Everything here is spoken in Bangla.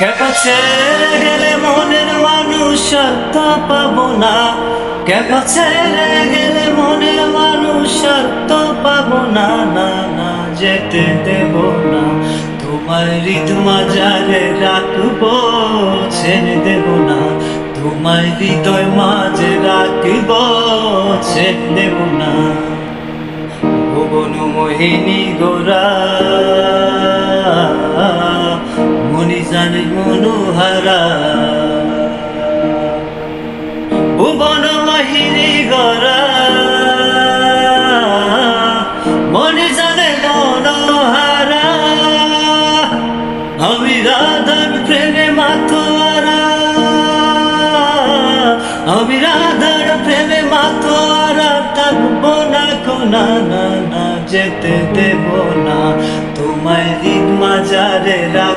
ছেড়ে গেলে মনের মানুষ তা পাবো না। ছেড়ে গেলে মনের মানুষ তো পাবো না না না, যেতে দেব না। তোমার হৃদ মাজারে রাখব, ছেড়ে দেব না। তোমার হৃদয় মাঝে রাখব, ছেড়ে দেব না। ভুবন মোহিনী গোরা। মনি জানে মনোহারা ভুবন মোহিনী গোরা। মনি জানে মনোহারা আমি রাধার প্রেমে না না না যেতে দেব না। তোমায় দিক মাজারে